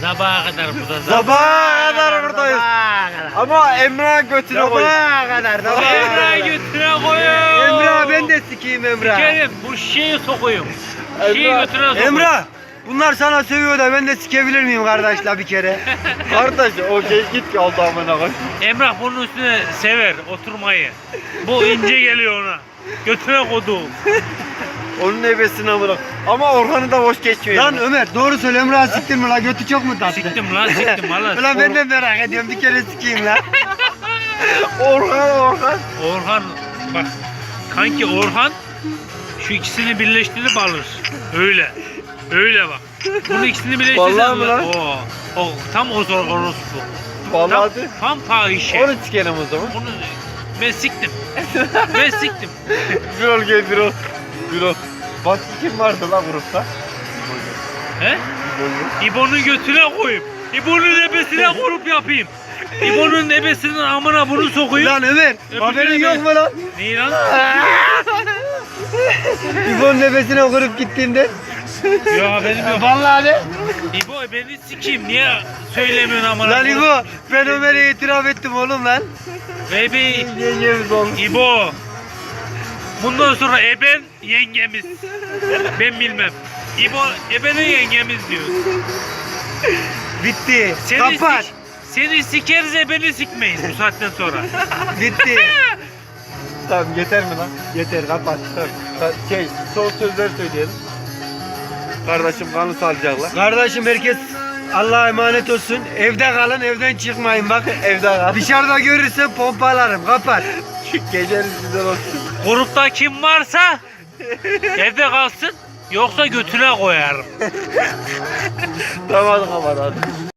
Sabaha kadar burada. Sabaha kadar buradayız. Ama Emrah götüne koy. Sabaha kadar. Emrah götüne koyuyor. Emrah ben de sikeyim Emrah. Sikerim bu şeyi sokuyum. Şeyi Emrah, götüne sokuyum. Emrah bunlar sana sövüyor da ben de sikebilir miyim kardeşler bir kere? Kardeş o şey git ki aldı amına koy. Emrah bunun üstüne sever oturmayı. Bu ince geliyor ona. Götüne kodu. Onun ebesine bırak. Ama Orhan'ı da boş geçmiyor. Lan Ömer doğru söyle Emrah'ı siktin mi la götü çok mu tatlı? Siktim lan siktim valla. Ulan ben de merak ediyorum bir kere sikeyim la. Orhan Orhan. Orhan bak kanki Orhan şu ikisini birleştirip alır. Öyle. Öyle bak. Bunu ikisini birleştirip Vallahi mi lan? O, o tam o zor orospu. Tam, Vallahi de. tam fahişe. Onu sikelim o zaman. Bunu ben siktim. ben siktim. Bir ol gel bir ol. Ol. Başka kim vardı la grupta? He? İbo'nun götüne koyayım. İbo'nun ebesine kurup yapayım. İbo'nun ebesinin amına bunu sokayım. Lan Ömer Öbür haberin yok mu lan? Neyi lan? İbo'nun nefesine kurup gittiğinde. Ya benim yok. Vallahi de. İbo beni sikeyim. Niye söylemiyorsun amına? Lan koyayım? İbo ben Ömer'e itiraf ettim oğlum lan. Baby. Yengemiz olmuş. İbo. Bundan sonra eben yengemiz. Ben bilmem. İbo ebenin yengemiz diyor. Bitti. Seni Kapat. sik- seni sikeriz ebeni sikmeyiz bu saatten sonra. Bitti. Tamam yeter mi lan? Yeter kapat. Tamam. Ta- Şey son sözler söyleyelim. Kardeşim kanı salacaklar. Kardeşim herkes Allah'a emanet olsun. Evde kalın evden çıkmayın bak. Evde kal. Dışarıda görürsen pompalarım kapat. Geceniz güzel olsun. Grupta kim varsa evde kalsın yoksa götüne koyarım. Tamam kapat hadi.